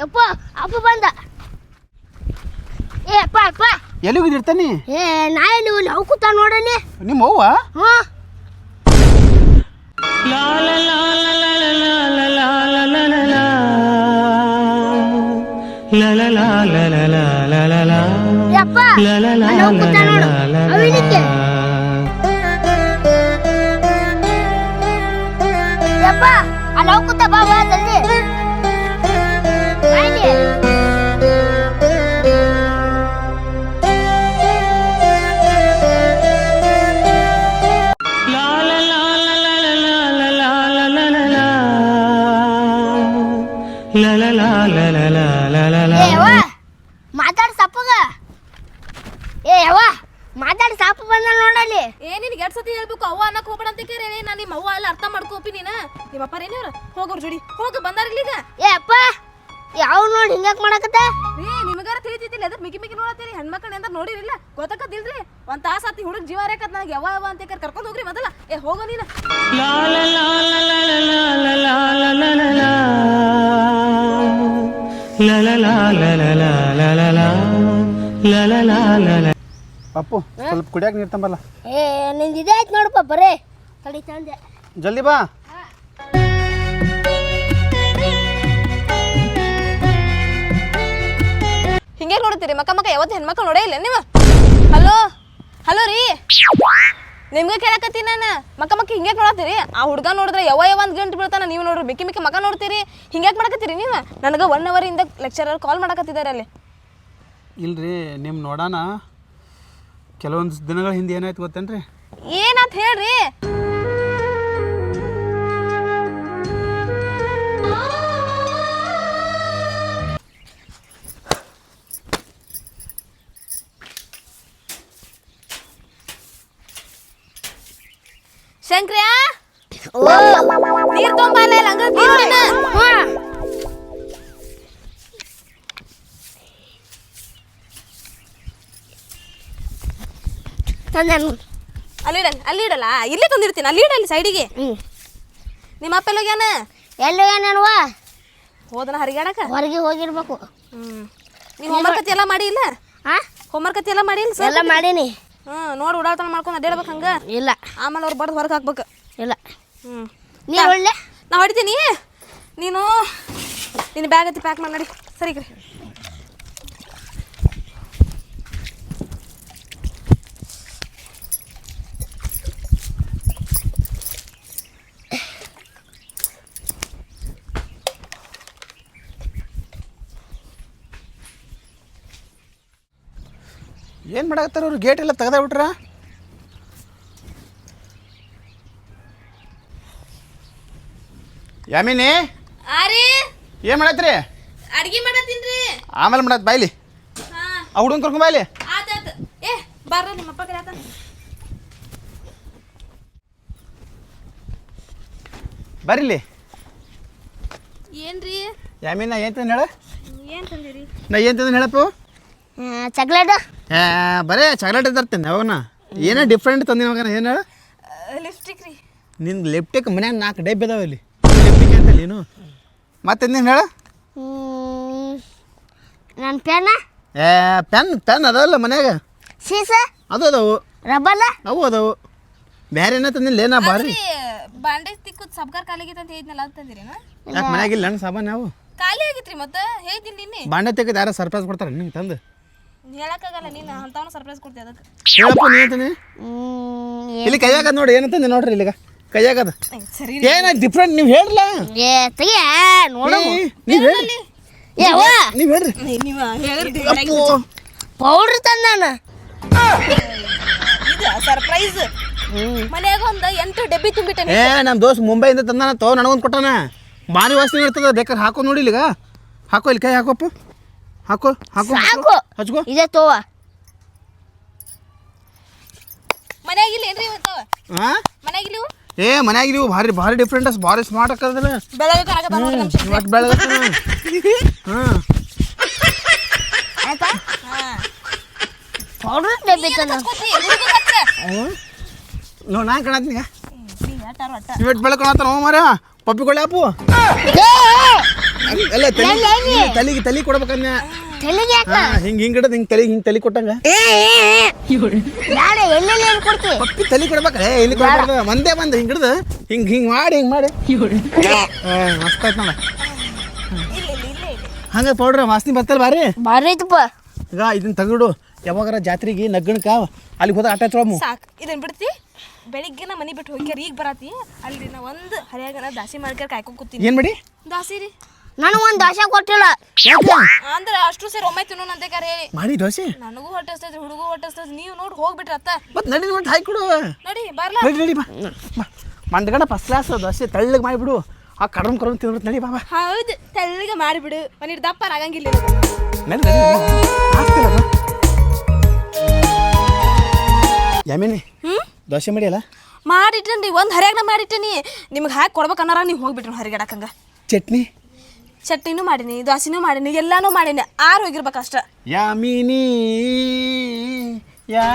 ಯಪ್ಪ ಅಪ್ಪ ಬಂದ ಏ ಅಪ್ಪ ಅಪ್ಪ ಎಲ್ಲಿ ಹೋಗಿರ್ತಾನೆ ಏ ನಾ ಎಲ್ಲಿ ಇಲ್ಲಿ ಅವ್ ಕೂತ ನೋಡಲಿ ನಿಮ್ಮ ಅವ್ವ ಹ್ಞೂ ಯಪ್ಪ ಅಲ್ಲಿ ಅವ್ ಕೂತ ನೋಡು. ಅವಿನಿಕ್ಕೆ ಯಪ್ಪ ಅಲ್ಲಿ ಅವ್ ಬಾ ಬಾ ಜಲ್ದಿ. ಎರಡು ಸತಿ ಹೇಳ್ಬೇಕು ಅವ್ವ ಅನ್ನಕ್ ಹೋಗ್ಬೇಡ ಅಂತ ಕೇಳಿ ನಾ ನಿಮ್ಮ ಅವ್ವ ಎಲ್ಲ ಅರ್ಥ ಮಾಡ್ಕೋಪಿ ನೀನ? ನಿಮ್ಮ ಅಪ್ಪ ಏನಿವ್ರ ಹೋಗೋರ್ ಜೋಡಿ ಹೋಗ ಬಂದಾರ ಇಲ್ಲಿಗ. ಏ ಅಪ್ಪ ಯಾವ ನೋಡಿ ಹಿಂಗ್ಯಾಕ್ ಮಾಡಕತ್ತ? ಏ ನಿಮಗಾರ ತಿಳಿತಿಲ್ಲ ಅದ್ರ ಮಿಕ್ಕಿ ಮಿಕ್ಕಿ ನೋಡತ್ತೀರಿ? ಹೆಣ್ಮಕ್ಳು ಅಂತ ನೋಡಿರಿಲ್ಲ? ಗೊತ್ತಾಕತ್ತಿಲ್ರಿ? ಒಂದ್ ತಾಸ ಆತಿ ಹುಡುಗ ಜೀವ ರೇಖತ್ ನನಗೆ ಯಾವ ಯಾವ ಅಂತ ಕರ್ಕೊಂಡು ಹೋಗ್ರಿ ಮೊದಲ. ಏ ಹೋಗೋ ನೀನು. ಅಪ್ಪು ಸ್ವಲ್ಪ ಕುಡಿಯಾಕ ನೀರು ತಂಬಲ್ಲ. ಏ ನಿಂದು ಇದೇ ಆಯ್ತು ನೋಡಪ್ಪ ಬರೇ ತಡಿ ತಂದೆ. ಜಲ್ದಿ ಬಾ. ಹಿಂಗೆ ನೋಡ್ತೀರಿ? ಮಕ್ಕ ಮಕ್ಕ ಯಾವತ್ತು ಹೆಣ್ಮಕ್ಳು ನೋಡೇ ಇಲ್ಲ ನೀವು? ಹಲೋ? ಹಲೋ ರೀ? ನಿಮ್ಗೆ ಕೇಳಕತ್ತೀನಿ ನಾನು. ಮಕ್ಕ ಮಕ್ಕ ಹಿಂಗೆ ನೋಡತ್ತೀರಿ? ಆ ಹುಡುಗ ನೋಡಿದ್ರೆ ಯಾವ ಯಾವ ಒಂದು ಗಂಟೆ ಬೀಳ್ತಾನ ನೀವು ನೋಡ್ರಿ ಮಿಕ್ಕಿ ಮಿಕ್ಕಿ ಮಕ್ಕ ನೋಡ್ತೀರಿ? ಹಿಂಗೆ ಮಾಡಕತ್ತೀರಿ ನೀವು? ನನಗೆ ಒನ್ ಅವರಿಂದ ಲೆಕ್ಚರರ್ ಕಾಲ್ ಮಾಡಕತ್ತಿದ್ದಾರೆ ಅಲ್ಲಿ. ಇಲ್ರಿ ನಿಮ್ಮ ನೋಡೋಣ ಕೆಲವೊಂದು ದಿನಗಳ ಹಿಂದೆ ಏನಾಯ್ತು ಗೊತ್ತೇನ್ರಿ? ಏನಂತ ಹೇಳ್ರಿ? ಶಂಕ್ರ್ಯಾ? ನೀರ್ ತೊಂಬಲ್ಲ ಹಂಗ ತಂದೆ ಅಲ್ಲಿ ಇಡಲ್ಲ ಅಲ್ಲಿ ಇಡಲ್ಲ. ಇಲ್ಲೇ ತಂದಿರ್ತೀನಿ ಅಲ್ಲಿ ಇಡಲ್ಲ ಸೈಡಿಗೆ ಹ್ಞೂ ನಿಮ್ಮ ಅಪ್ಪ ಎಲ್ಲೋಗ್ಯಾನ ಎಲ್ಲಿ ಏನವ ಹೋದನ ಹರಿಗಾಡಕ ಹೊರಗೆ ಹೋಗಿರ್ಬೇಕು. ಹ್ಞೂ ನೀವು ಹೋಮ್ವರ್ಕ್ ಎಲ್ಲ ಮಾಡಿ ಇಲ್ಲ? ಹಾಂ ಹೋಮ್ವರ್ಕ್ ಕತ್ತಿ ಎಲ್ಲ ಮಾಡಿ ಇಲ್ಲ ಎಲ್ಲ ಮಾಡೀನಿ. ಹ್ಞೂ ನೋಡಿ ಉಡಾಳ್ತನ ಮಾಡ್ಕೊಂಡು ಅಡ್ಡಾಡ್ಬೇಕು ಹಂಗೆ? ಇಲ್ಲ. ಆಮೇಲೆ ಅವ್ರು ಬರ್ದು ಹೊರಗೆ ಹಾಕ್ಬೇಕು. ಇಲ್ಲ. ಹ್ಞೂ ನೀ ಒಳ್ಳೆ ನಾ ಹೊಡಿತೀನಿ? ನೀನು? ನಿನ್ನ ಬ್ಯಾಗ್ ಹತ್ತಿ ಪ್ಯಾಕ್ ಮಾಡಿ ನಡಿ. ಸರಿ ಕರಿ ಏನು ಮಾಡಾಕತ್ತಾರ ಅವ್ರು? ಗೇಟ್ ಎಲ್ಲ ತೆಗ್ದ ಬಿಟ್ರ ಯಾಮಿನಿ ಆರಿ ಏನು ಮಾಡತ್ರಿ? ಅಡ್ಗೆ ಮಾಡತ್ತೀನ್ರಿ ಆಮೇಲೆ ಮಾಡತ್ ಬಾಯ್ಲಿ ಆ ಹುಡುಗನ್ ಕರ್ಕೊಂಡ್ ಬಾಯ್ಲಿ ಆತಾತ ಏ ಬರ್ರ ನಿಮ್ಮ ಅಪ್ಪ ಬರಿಲಿ ಏನ್ರಿ? ಯಾಮಿನ ಏನ್ ತಂದು ಹೇಳ ಏನ್ ತಂದಿರಿ? ನಾ ಏನ್ ಹೇಳಪ್ಪ ಹೇಳಪ್ಪು? ಚಾಕ್ಲೇಟ್? ಏ ಬರೇ ಚಾಕ್ಲೇಟ್ ತರ್ತೇನೆ ಯಾವಾಗನ ಏನೇ ಡಿಫ್ರೆಂಟ್ ತಂದಿನ ಮಗನ ಏನು ಹೇಳು? ಲಿಪ್ಸ್ಟಿಕ್ ರೀ. ನಿನ್ನ ಲಿಪ್ಟಿಕ್ ಮನ್ಯಾಗ ನಾಲ್ಕು ಡಬ್ಬಿ ಅದಾವ ಇಲ್ಲಿ. ಲೆಫ್ಟಿಗೆ ಅಂತ ಏನು ಮತ್ತೆ ನೀನು ಹೇಳ? ನನ್ನ ಪೆನ್ನ ಏ ಪೆನ್ ಪೆನ್ ಅದಾವಲ್ಲ ಮನ್ಯಾಗ? ಸೀಸ ಅದು ಅದಾವು. ರಬ್ಬಲ್ಲ ಅವು ಅದಾವು. ಬೇರೆ ಏನೋ ತಂದಿಲ್ಲ ಏನಾ ಬಾರಿ ಬಾಂಡೆ ತಿಕ್ಕುದ್ ಸಬ್ಕಾರ್ ಖಾಲಿಗಿತ್ತು ಅಂತ ಹೇಳಿದ್ನಲ್ಲ ಅದು ತಂದಿರೇನ? ಯಾಕೆ ಮನ್ಯಾಗಿಲ್ಲ ಹಣ್ಣು ಸಾಮಾನು ನಾವು ಖಾಲಿ ಆಗಿತ್ರಿ ಮತ್ತೆ ಹೇಳಿದ್ದೀನಿ ನಿನ್ನೆ. ಬಾಂಡೆ ತೆಗೆದು ಯಾರೋ ಸರ್ಪ್ರೈಸ್ ಕೊಡ್ತಾರೆ ನಿಂಗೆ ತಂದು. ಹೇಳಕ್ಕಾಗಲ್ಲ ನೀನು ಅಂಥವ್ನ ಸರ್ಪ್ರೈಸ್ ಕೊಡ್ತೀವಿ ಅದಕ್ಕೆ. ಹೇಳಪ್ಪ ನೀ ಅಂತಾನೆ? ಹ್ಮ್, ಇಲ್ಲಿ ಕೈಯಾಗದ ನೋಡಿ ಏನಂತಂದೆ ನೋಡ್ರಿ ಇಲ್ಲಿಗ? ಕೈಯಾಗದ ಸರಿ ಏನ ಡಿಫ್ರೆಂಟ್ ನೀವು ಹೇಳ್ರಲ್ಲ? ಏ ತೆಗಿಯ ನೋಡು ನೀವು ಹೇಳಿ ಏ ಅವ್ವ. ನೀವು ಹೇಳ್ರಿ. ನೀವು ಪೌಡ್ರ್ ಇದು ಸರ್ಪ್ರೈಸ್ ಮನ್ಯಾಗ ಒಂದು ಎಂಟು ಡಬ್ಬಿ ತುಂಬಿಟ್ಟೆ ಏ ನಮ್ಮ ದೋಸ್ತ್ ಮುಂಬೈಯಿಂದ ತಂದಾನ ತೋ ನನಗೊಂದು ಕೊಟ್ಟಾನ. ಭಾರಿ ವಾಸನೆ ಇರ್ತದ ಬೇಕಾದ್ರೆ ಹಾಕೋ ನೋಡಿ ಇಲ್ಲಿಗ. ಹಾಕೋ ಇಲ್ಲಿ ಕೈ ಹಾಕೋಪ್ಪ ಹಾಕೋ ಹಾಕು ಸಾಕು. ಹಚ್ಕೋ. ಇದೇ ತೋವ. ಮನ್ಯಾಗ ಇಲ್ಲ ಏನ್ರಿ ಇವತ್ತು? ಹಾಂ ಮನ್ಯಾಗ ಇಲ್ಲ ಇವು? ಏ ಮನ್ಯಾಗ ನೀವು ಭಾರಿ ಭಾರಿ ಡಿಫ್ರೆಂಟ್ ಭಾರಿ ಸ್ಮಾರ್ಟ್ ಹಾಕದಲ್ಲ ಬೆಳಗ್ಗೆ ನೋಡ್ರಿ ಶೆಟ್ಟಿ. ಇವತ್ತು ಬೆಳಗ್ಗೆ ಹಾಂ ಆಯ್ತಾ? ಪೌಡರ್ ಹುಡುಗ. ನೋ ನಾ ಕಾಣತ್ತೀನಿ ನೀ ಎಟ್ಟಾರು ಅಟ್ಟ. ಇವತ್ತು ಬೆಳಗ್ಗೆ ಕಾಣತ್ತಾನ ಹೋ ಮಾರ ಪಪ್ಪಿಕೊಳ್ಳಿ ಅಪ್ಪು ಎಲ್ಲ ತಲೆ ತಲೆಗೆ ತಲೆ ಕೊಡ್ಬೇಕನ್ನ ತೆಲಿಗೆ ಯಾಕ? ಹಿಂಗ್ ಹಿಂಗೆ ಹಿಂಗೆ ಹಿಂಗ್ ಹಿಂಗೆ ತಲೆ ಹಿಂಗೆ ತಲೆ ಕೊಟ್ಟಂಗ? ಬ್ಯಾಡ ಎಲ್ಲೆಲ್ಲಿ ಏನ್ ಕೊಡ್ತಿ? ಪಪ್ಪಿ ತಲೆ ಕೊಡ್ಬೇಕ್ರೆ ಎಲ್ಲಿ ಕೊಡ್ಬಾರ್ದು ಒಂದೇ ಬಂದು ಹಿಂಗೆ ಹಿಡ್ದು ಹಿಂಗೆ ಹಿಂಗೆ ಮಾಡಿ ಹಿಂಗೆ ಮಾಡಿ. ಹಾಂ ಮಸ್ತ್ ಆಯ್ತು ನೋಡ. ಹಂಗ ಪೌಡ್ರ್ ವಾಸನೆ ಬರ್ತಲ್ಲ ಬಾರಿ? ಬಾರಿ ಐತಪ್ಪ. ಈಗ ಇದನ್ನ ತೆಗೆದು ಯಾವಾಗಾರ ಜಾತ್ರೆಗೆ ನಗ್ಗಣಕ ಅಲ್ಲಿ ಹೋದ ಆಟ ಹಚ್ಚೋಮು ಸಾಕ್. ಇದನ್ನ ಬಿಡ್ತಿ? ಬೆಳಿಗ್ಗೆ ನಾ ಮನಿ ಬಿಟ್ಟು ಹೋಗ್ಯಾರ ಈಗ ಬರತಿ. ಅಲ್ಲಿ ನಾ ಒಂದು ಹರಿಯಾಗನ ದಾಸಿ ಮಾಡ್ಕ್ಯಾರ ಕಾಯ್ಕೊಂಡ್ ಕೂತೀನಿ. ಏನ್ ಮಾಡಿ? ದಾಸಿ ರೀ. ನನಗೆ ಒಂದು ದೋಸೆ ಕೊಟ್ಟಿಲ್ಲ. ಅಂದ್ರೆ ಅಂದ್ರ ಅಷ್ಟು ಸೇರಿ ಒಮ್ಮೆ ತಿನ್ನೋಣ ಅಂತ ಕರೆ. ಮಾಡಿ ದೋಸೆ? ನನಗೂ ಹೊಟ್ಟಸ್ತೈತಿ ಹುಡುಗೂ ಹೊಟ್ಟಸ್ತೈತಿ ನೀವು ನೋಡಿ ಹೋಗ್ಬಿಟ್ರಿ ಅತ್ತ. ಮತ್ತೆ ನಡಿ ಮತ್ತೆ ಹಾಕಿ ಕೊಡು ನಡಿ ಬರ್ಲಾ. ನಡಿ ನಡಿ ಬಾ. ಮಂದಗಡ ಫಸ್ಟ್ ಕ್ಲಾಸ್ ದೋಸೆ ತೆಳ್ಳಗೆ ಮಾಡಿಬಿಡು. ಆ ಕರ್ಮ್ ಕರ್ಮ್ ತಿಂದ್ಬಿಡ್ತು ನಡಿ ಬಾ ಬಾ. ಹೌದು ತೆಳ್ಳಗೆ ಮಾಡಿಬಿಡು. ಮನಿ ದಪ್ಪ ಆಗಂಗಿಲ್ಲ ನಡಿ ಯಾಮೇನಿ ಹ್ಮ್? ದೋಸೆ ಮಾಡಿಯಲ್ಲ? ಮಾಡಿಟ್ಟೇನ್ರಿ ಒಂದು ಹರಿಯಾಗ ಮಾಡಿಟ್ಟೇನಿ. ನಿಮ್ಗೆ ಹಾಕಿ ಕೊಡ್ಬೇಕನ್ನಾರ ನೀವು ಹೋಗ್ಬಿಟ್ರಿ ಹರಿಗಡಕಂಗ ಚಟ್ನಿ? ಚಟ್ನಿನೂ ಮಾಡೀನಿ ದ್ವಾಸಿನೂ ಮಾಡೀನಿ ಎಲ್ಲಾನು ಮಾಡೀನಿ ಆರು ಹೋಗಿರ್ಬೇಕು ಅಷ್ಟ ಯಾಮಿನಿ ಯಾ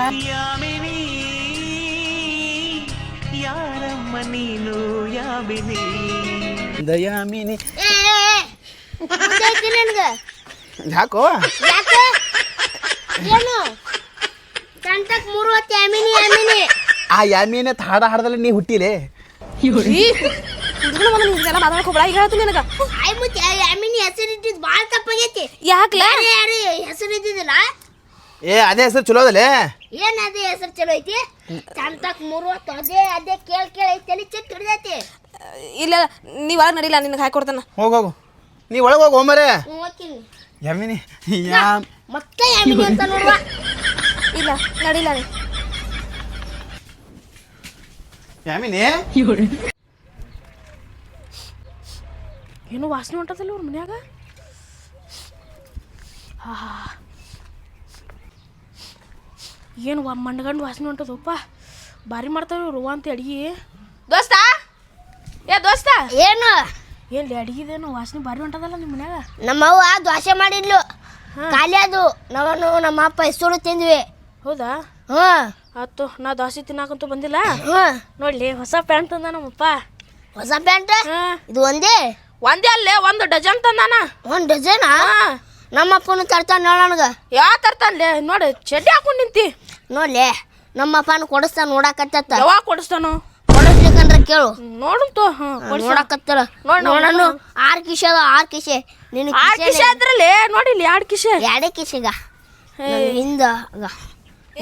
ಯಾರಮ್ಮ ನೀನು ಯಾಮಿನಿ? ದಯಾಮಿನಿ ಐತಿ ಯಾಕೋ? ಯಾಕೆ? ಏನು? ಕಂಟಕ್ ಮೂರು ಹೊತ್ತು ಯಾಮಿನಿ ಯಾಮಿನಿ. ಆ ಯಾಮಿನ ಹಾಡ ಹಾಡದಲ್ಲಿ ನೀ ಹುಟ್ಟಿಲೆ. ಹುಡುಗನ ಬಂದು ನಿಮ್ಗೆಲ್ಲ ಮಾತಾಡಕ್ ಹೋಗ್ಬೇಡ. ಈಗ ಹೇಳ್ತೀನಿ ನಿನಗ. ಆಯ್ ಮುಚ್ಚ ಯಾಮಿನಿ ಹೆಸರು ಭಾಳ ತಪ್ಪಾಗೈತಿ. ಯಾಕ್ಲ? ಯಾರು ಯಾರು ಹೆಸರು ಇದ್ದಿದ್ದಿಲ್ಲ? ಏ ಅದೇ ಹೆಸರು ಚಲೋ ಅದಲ್ಲೇ? ಏನ್ ಅದೇ ಹೆಸರು ಚಲೋ ಐತಿ? ಚಂತಕ್ ಮೂರು ಹೊತ್ತು ಅದೇ ಅದೇ ಕೇಳ್ ಕೇಳ ಐತಿ ತಲೆ ಚೆಕ್ ಹಿಡ್ದೈತಿ. ಇಲ್ಲ ನೀವ್ ಒಳಗ್ ನಡಿಲ್ಲ ನಿನಗೆ ಹಾಕಿ ಕೊಡ್ತಾನ. ಹೋಗೋಗು ನೀ ಒಳಗೆ ಹೋಗು ಹೋಮರೆ ಹೋಗ್ತೀನಿ. ಯಾಮಿನಿ ಯಾ ಮತ್ತೆ ಯಮಿನಿ ಅಂತ ನೋಡುವ. ಇಲ್ಲ ನಡಿಲ್ಲ ನೀ. ಯಾಮಿನಿ? ಏನು ವಾಸನೆ ಹೊಂಟದಲ್ಲ ಅವ್ರ ಮನ್ಯಾಗ? ಆಹಾ. ಏನು ವ ಮಂಡ್ಗಂಡು ವಾಸನೆ ಹೊಂಟದಪ್ಪ. ಭಾರಿ ಮಾಡ್ತಾರೆ ಇವ್ರು ಅಂತ ಅಡಿಗೆ. ದೋಸ್ತ? ಏ ದೋಸ್ತ? ಏನು? ಏನು ಅಡಿಗೆದೇನು ವಾಸನೆ ಭಾರಿ ಹೊಂಟದಲ್ಲ ನಿಮ್ಮ ಮನ್ಯಾಗ? ನಮ್ಮವ್ವ ದೋಸೆ ಮಾಡಿದ್ಲು. ಖಾಲಿ ಅದು ನಾವು ನಮ್ಮ ಅಪ್ಪ ಹೆಸರು ತಿಂದ್ವಿ. ಹೌದಾ? ಹ್ಞೂ. ಆತು ನಾ ದೋಸೆ ತಿನ್ನಾಕಂತೂ ಬಂದಿಲ್ಲ? ಹ್ಞೂ. ನೋಡ್ಲಿ ಹೊಸ ಪ್ಯಾಂಟ್ ತಂದ ನಮ್ಮಪ್ಪ. ಹೊಸ ಪ್ಯಾಂಟ್? ಹಾ. ಇದು ಒಂದೇ? ಒಂದೇ ಅಲ್ಲೇ ಒಂದು ಡಜನ್ ತಂದಾನ. ಒಂದು ಡಜನ್? ನಮ್ಮಪ್ಪನು ತರ್ತಾನ ನನಗೆ. ಯಾ ತರ್ತಾನ್ಲೆ ನೋಡಿ ಚಡ್ಡಿ ಹಾಕೊಂಡು ನಿಂತಿ. ನೋಡ್ಲೆ ನಮ್ಮಪ್ಪನ ಕೊಡಿಸ್ತಾನ ನೋಡಾಕತ್ತ ಯಾವಾಗ ಕೊಡಿಸ್ತಾನು? ಕೊಡಿಸ್ಲಿಕ್ಕಂದ್ರ ಕೇಳು. ನೋಡು ತೋ ನೋಡ್ ನಾವು ನೋಡನು ಆರ್ ಕಿಶೆ ಅದ ಆರ್ ಕಿಶೆ. ನಿನ್ನ ಆರ್ ಕಿಶೆ ಅದ್ರಲ್ಲಿ ನೋಡಿಲ್ಲ ಎರಡು ಕಿಸೆ ಎರಡೇ ಕಿಶೆಗ. ಹಿಂದ ಆಗ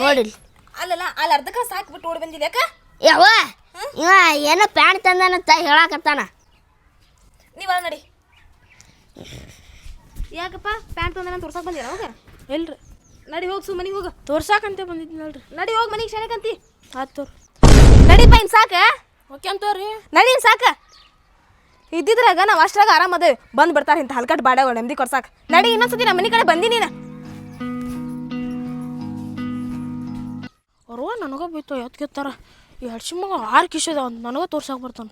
ನೋಡಿಲ್ ಅಲ್ಲಲ್ಲ ಅಲ್ಲಿ ಅರ್ಧಕ್ಕ ಸಾಕ್ಬಿಟ್ಟು ಓಡಿ ಬಂದಿದೆ ಯಾಕ ಯಾವ ಇವ ಏನೋ ಪ್ಯಾಂಟ್ ತಂದಾನಂತ ಹೇಳಾಕತ್ತಾನ. ನೀವು ನಡಿ. ಯಾಕಪ್ಪ? ಪ್ಯಾಂಟ್ ತೊಂದ್ರೆ ನಾನು ತೋರ್ಸಕ್ಕೆ ಬಂದಿರ? ಹೋಗ. ಇಲ್ರಿ ನಡಿ ಹೋಗಿ ಸು ಮನೆಗೆ ಹೋಗ. ತೋರ್ಸಾಕಂತೆ ಬಂದಿದ್ನಲ್ರಿ ನಡಿ ಹೋಗಿ ಮನೆಗೆ ಶಾಣಕಂತಿ ಆತು ನಡಿ ಪೈನ್ ಸಾಕ. ಓಕೆ ಅಂತೋರಿ ನಡಿ ಸಾಕ. ಇದ್ದಿದ್ರಾಗ ನಾವು ಅಷ್ಟ್ರಾಗ ಆರಾಮದ ಬಂದು ಬಿಡ್ತಾರ ಇಂಥ ಹಲ್ಕಟ್ ಬಾಡ್ಯಾಗ ನೆಮ್ಮದಿ ಕೊಡ್ಸಾಕ. ನಡಿ ಇನ್ನೊಂದ್ಸತಿ ನಮ್ಮ ಮನೆ ಕಡೆ ಬಂದಿ ನೀನು. ಅವ್ರವ ನನಗ ಬೀತು ಎತ್ಕೆತ್ತಾರ ಈ ಹಡ್ಸಿ ಮಗ ಆರು ಕಿಶದ ನನಗೂ ನನಗ ತೋರ್ಸಾಕ ಬರ್ತಾನ.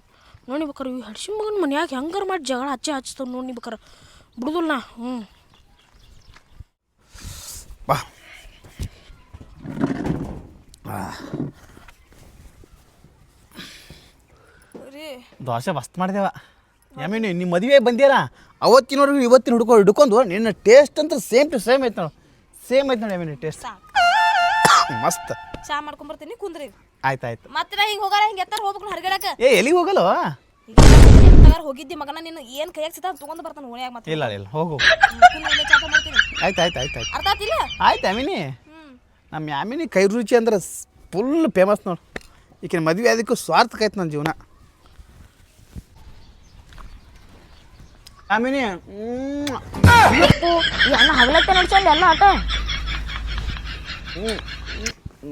ನೋಡಿ ಬೇಕಾರೆ ಈ ಹಡ್ಸಿ ಮಗನ ಮನ್ಯಾಗ ಹೆಂಗಾರ ಮಾಡಿ ಜಗಳ ಹಚ್ಚಿ ಹಚ್ತಾವ ನೋಡಿ ಬೇಕಾರೆ. ಬಿಡುದಿಲ್ಲ ನಾ ಹ್ಞೂ ಬಾ. ದೋಸೆ ಮಸ್ತ್ ಮಾಡಿದೆವ. ಯಾಮೀನಿ ನಿಮ್ಮ ಮದುವೆ ಬಂದಿಯಲ್ಲ ಅವತ್ತಿನವರೆಗೂ ಇವತ್ತಿನ ಹುಡುಕೋ ಹಿಡ್ಕೊಂಡು ನಿನ್ನ ಟೇಸ್ಟ್ ಅಂತ ಸೇಮ್ ಟು ಸೇಮ್ ಐತೆ ನೋಡು. ಸೇಮ್ ಐತೆ ನೋಡಿ ಯಾಮೀನಿ ಟೇಸ್ಟ್ ಮಸ್ತ್. ಚಾ ಮಾಡ್ಕೊಂಬರ್ತೀನಿ ಕುಂದ್ರಿ. ಆಯ್ತು ಆಯ್ತು ಮತ್ತೆ ನಾ ಹಿಂಗೆ ಹೋಗಾರ ಹಿಂಗೆ ಎತ್ತಾರ ಹೋಗ್ಬೇಕು ಹೊರಗಡಕ ಏ ಎಲ್ಲಿ ಹೋಗಲ್ಲ ಹೋಗಿದ್ದಿ ಮಗನ ನೀನು ಏನು ಕೈಯಾಗ ಸಿತ ತೊಗೊಂಡು ಬರ್ತಾನೆ ಓಣ್ಯಾಗ ಮತ್ತೆ. ಇಲ್ಲ ಇಲ್ಲ ಹೋಗು. ಆಯ್ತು ಆಯ್ತು ಆಯ್ತು ಆಯ್ತು. ಅರ್ಥ ಆತಿಲ್ಲ? ಆಯ್ತು ಯಾಮಿನಿ. ನಮ್ಮ ಯಾಮಿನಿ ಕೈ ರುಚಿ ಅಂದ್ರೆ ಫುಲ್ ಫೇಮಸ್ ನೋಡು. ಈಕಿನ ಮದುವೆ ಅದಕ್ಕೂ ಸ್ವಾರ್ಥಕ ಆಯ್ತು ನನ್ನ ಜೀವನ. ಯಾಮಿನಿ ಮ್ಮ್. ಅಣ್ಣ ಹಗಲತ್ತೆ ನಡ್ಸಂడి ಎಲ್ಲ ಆಟ. ಹ್ಮ್.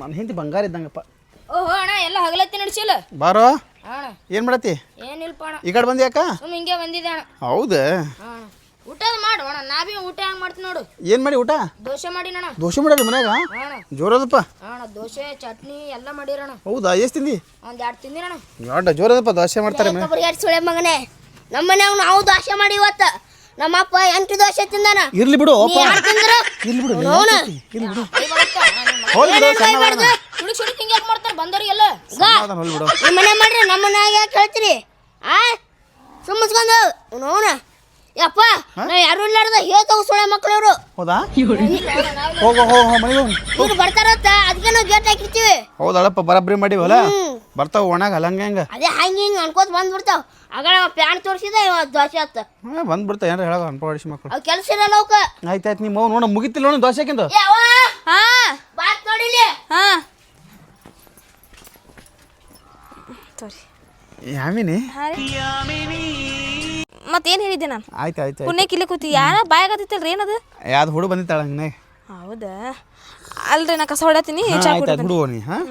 ನನ್ನ ಹಿಂದೆ ಬಂಗಾರ ಇದ್ದಂಗಪ್ಪ. ಓಹೋ ಅಣ್ಣ ಎಲ್ಲ ಹಗಲತ್ತಿ ನಡ್ಸಿಲ್ಲ ಬಾರೋ ಅಣ್ಣ ಏನು ಮಾಡತ್ತಿ? ಏನಿಲ್ಪ ಅಣ್ಣ. ಈ ಕಡೆ ಬಂದಿ ಯಾಕ ಸುಮ್ಮ ಹಿಂಗೆ ಬಂದಿದ್ದೆ ಅಣ್ಣ. ಹೌದಾ? ಊಟ ಮಾಡು ಅಣ್ಣ ನಾ ಬಿ ಊಟ ಹೆಂಗ್ ಮಾಡ್ತೀನಿ ನೋಡು. ಏನು ಮಾಡಿ ಊಟ? ದೋಸೆ ಮಾಡಿ ಅಣ್ಣ. ದೋಸೆ ಮಾಡ್ಯಾರ ಮನ್ಯಾಗ? ಅಣ್ಣ ಜೋರದಪ್ಪ. ಅಣ್ಣ ದೋಸೆ ಚಟ್ನಿ ಎಲ್ಲ ಮಾಡಿರಣ ಹೌದಾ? ಎಷ್ಟು ತಿಂದಿ? ಒಂದ್ ಎರಡು ಅಣ್ಣ. ದೊಡ್ಡ ಜೋರದಪ್ಪ ದೋಸೆ ಮಾಡ್ತಾರೆ ಎರಡು ಸುಳೆ ಮಗನೇ ನಮ್ಮ ಮನ್ಯಾಗ ನಾವು ದೋಸೆ ಮಾಡಿ ಇವತ್ತ. ನಮ್ಮಪ್ಪ ಎಂಟು ದೋಸೆ ತಿಂದಾನ. ಇರ್ಲಿ ಬಿಡು ನೀ ಅಪ್ಪ ಯಾರ್ ತಿಂದ್ರ? ಇರ್ಲಿ ಬಿಡು ನೀನ್ ಯಾಕ್ ತಿಂತಿ? ಇರ್ಲಿ ಬಿಡು. ಹೋಗ್ಲಿ ಬಿಡು ಸಣ್ಣ. ಸುಳಿ ಸುಳಿ ಹಿಂಗೆ ಯಾಕೆ ಮಾಡ್ತಾರೆ ಬಂದವ್ರಿಗೆಲ್ಲ ಸಮಾಧಾನ ಹೋಗ್ಲಿ ಬಿಡು ನಮ್ಮ ಮನೆ ಮಾಡ್ರಿ ನಮ್ಮ ಮನ್ಯಾಗ ಯಾಕೆ ಹೇಳ್ತೀರಿ? ಆ? ಸುಮ್ಮಸ್ಕೊಂಡು ನೋಣ ಯಪ್ಪ ನಾ ಯಾರು ಇಲ್ಲಾರ್ದ ಹೇಳ್ತಾವ ಸುಳೆ ಮಕ್ಳು ಇವ್ರು ಹೌದಾ ಹೋಗೋ ಹೋಗೋ ಮನೆಗೆ ಹೋಗು. ಇವ್ರು ಬರ್ತಾರತ್ತ ಅದಕ್ಕೆ ನಾವು ಗೇಟ್ ಹಾಕಿರ್ತೀವಿ. ಹೌದಳಪ್ಪ ಬರಬ್ರಿ ಮಾಡಿವಲ್ಲ? ಹೊಲ ಬರ್ತಾವ ಒಣಗ ಹಂಗ ಹೆಂಗ? ಅದೇ ಹಂಗೆ ಹಿಂಗೆ ಅನ್ಕೋತ ಬಂದ್ಬಿಡ್ತಾವ. ಆಗ ಪ್ಯಾಂಟ್ ತೋರಿಸಿದ ಇವತ್ತು ದೋಸೆ ಅತ್ತ ಹಾಂ ಬಂದ್ಬಿಡ್ತಾ ಏನಾರ ಹೇಳೋ ಅನ್ಪಡಿಸಿ ಮಕ್ಕಳು ಅವ್ ಕೆಲಸ ಇರಲ್ಲ ಅವಕ್ಕ ಆಯ್ತಾಯ್ತು ಆಯ್ತು ನಿಮ್ಮ ನೋಡ ಮುಗಿತಿಲ್ಲ ನೋಡು ದೋಸೆ ಹಾಕಿಂದು. ಯಾವ ಹಾ. ಬಾತ್ ನೋಡಿಲಿ ಹಾ. ಸರಿ ಯಾಮಿನಿ? ಮತ್ತೇನು ಹೇಳಿದ್ದೆ ನಾನು? ಆಯ್ತು ಆಯ್ತು ಪುಣ್ಯ ಇಲ್ಲಿ ಕೂತಿ. ಯಾರ ಬಾಯಾಗತ್ತೈತಲ್ರಿ ಏನದು? ಯಾವ್ದು ಹುಡು ಬಂದಿತ್ತಾಳ ಹಂಗೆ ಹೌದಾ? ಅಲ್ರಿ ನಾ ಕಸ ಹೊಡತೀನಿ ಚಾ ಆಯ್ತು ಹುಡುಗ ನೀ ಹಾಂ?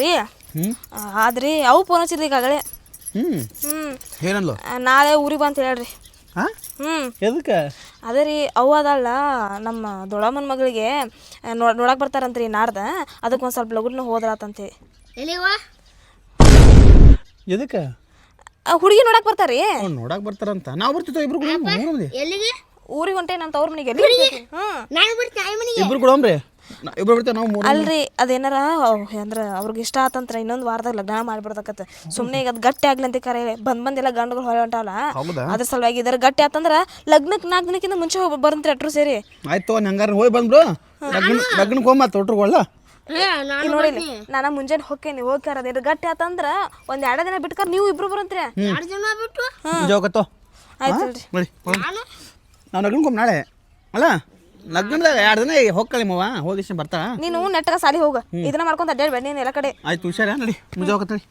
ರೀ ಹ್ಞೂ ಆದ್ರಿ ಅವು ಫೋನ್ ಹಚ್ಚಿದ್ರಿ ಈಗಾಗಲೇ. ಹ್ಞೂ ಹ್ಞೂ ಏನಲ್ಲು ನಾಳೆ ಊರಿಗೆ ಬಂತ ಹೇಳ್ರಿ. ಹಾಂ? ಹ್ಞೂ ಎದಕ್ಕೆ? ಅದೇ ರೀ ಅವು ಅದಲ್ಲ ನಮ್ಮ ದೊಡ್ಡಮ್ಮನ ಮಗಳಿಗೆ ನೋಡ್ ನೋಡಕ್ಕೆ ಬರ್ತಾರಂತ್ರಿ ನಾಡ್ದ ಅದಕ್ಕೆ ಒಂದು ಸ್ವಲ್ಪ ಲಗುನ ಹೋದ್ರಾತಂತೆ. ಎದಕ್ಕೆ? ಹುಡುಗಿ ನೋಡಕ್ಕೆ ಬರ್ತಾರಿ? ಅವ್ನು ನೋಡಕ್ಕೆ ಬರ್ತಾರಂತ. ನಾವು ಬರ್ತಿತ್ತು ಇಬ್ರು ಕೂಡ ಎಲ್ಲಿಗೆ? ಊರಿಗೆ ಹೊಂಟೆ ನಮ್ಮ ತವ್ರ ಮನೆಗೆ ಎಲ್ಲಿ ಹ್ಞೂ ಇಬ್ರು ಕೊಡೋಮ್ರಿ ಇಬ್ರು ಬಿಡ್ತೇವೆ ನಾವು ಮೂರು ಅಲ್ರಿ ಅದೇನಾರ ಅಂದ್ರ ಅವ್ರಿಗೆ ಇಷ್ಟ ಆತಂತ್ರ ಇನ್ನೊಂದು ವಾರದಾಗ ಲಗ್ನ ಮಾಡ್ಬಿಡ್ತಕತ್ತ. ಸುಮ್ಮನೆ ಈಗ ಅದು ಗಟ್ಟಿ ಆಗ್ಲಿ ಅಂತ ಕರೆ ಬಂದ್ ಬಂದೆಲ್ಲ ಗಂಡುಗಳು ಹೊಳೆ ಹೊಂಟಾವಲ್ಲ ಹೌದಾ? ಅದ್ರ ಸಲುವಾಗಿ ಇದರ ಗಟ್ಟಿ ಆತಂದ್ರ ಲಗ್ನಕ್ಕೆ ನಾಲ್ಕು ದಿನಕ್ಕಿಂತ ಮುಂಚೆ ಹೋಗಿ ಬರಂತ್ರಿ ಅಟ್ರು ಸೇರಿ. ಆಯ್ತು ಹಂಗಾರ ಹೋಗಿ ಬಂದ್ರು ಲಗ್ನ ಲಗ್ನಕ್ಕೆ ಹೋಗ್ ಮತ್ತೆ ತೊಟ್ರುಗೊಳ್ಳ ಈಗ ನೋಡಿಲಿ ನಾನು ಮುಂಜಾನೆ ಹೋಗ್ತೇನೆ ಹೋಗ್ತಾರ ಅದೇನು ಗಟ್ಟಿ ಆತಂದ್ರ ಒಂದ್ ಎರಡ ದಿನ ಬಿಟ್ಕರ್ ನೀವು ಇಬ್ರು ಬರಂತ್ರಿ. ಎರಡು ಜನ ಬಿಟ್ಟು? ಜೋಗತ್ತೋ ಆಯ್ತು ನಾನು? ನೋಡಿ ಲಗ್ನಕ್ಕೆ ಹೋಗ್ ನಾಳೆ. ಅಲ್ಲ? ಲಗ್ನದಾಗ ಎರಡು ದಿನ ಹೋಗ್ಕಳಿ ಮವ ಹೋಗಿ ಬರ್ತಾ ನೀನು ನೆಟ್ಟಗ ಸಾಲಿ ಹೋಗ. ಇದನ್ನ ಮಾಡ್ಕೊಂತ ಅಡ್ಡಾಡ್ಬೇಡ ನೀನು ಎಲ್ಲ ಕಡೆ. ಆಯ್ತು ಹುಷಾರ ನಡಿ ಮುಂಜಾ ಹೋಗತ್ತಳಿ